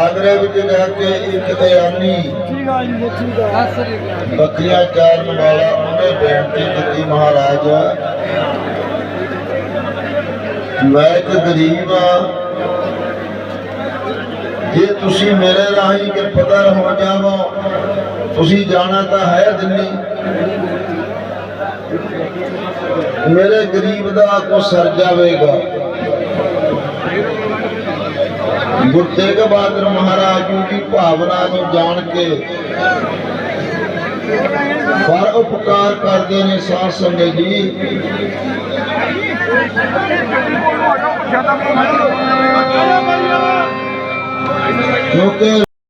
ਆਗਰੇ ਵਿੱਚ ਜਾ ਕੇ ਇੱਕ ਇਆਨੀ ਬੱਕਰੀਆਂ ਚਾਰਨ ਵਾਲਾ ਉਹਨੇ ਬੇਨਤੀ ਕੀਤੀ ਮਹਾਰਾਜ। ਮੈਂ ਇੱਕ ਗਰੀਬ ਆ। ਜੇ ਤੁਸੀਂ ਮੇਰੇ ਰਾਹੀਂ ਕਿਰਪਾਦਾਰ ਹੋ ਜਾਵੋ, ਤੁਸੀਂ ਜਾਣਾ ਤਾਂ ਹੈ ਦਿੱਲੀ। ਮੇਰੇ ਗਰੀਬ ਦਾ ਕੋ ਸਰ ਜਾਵੇਗਾ। ਗੁਰੂ ਤੇਗ ਬਹਾਦਰ ਮਹਾਰਾਜ ਜੀ ਦੀ ਭਾਵਨਾ ਨੂੰ ਜਾਣ ਕੇ ਪਰ ਉਪਕਾਰ ਕਰਦੇ ਨੇ ਸਾਧ ਸੰਗਤ ਜੀ। ਕਿਉਂਕਿ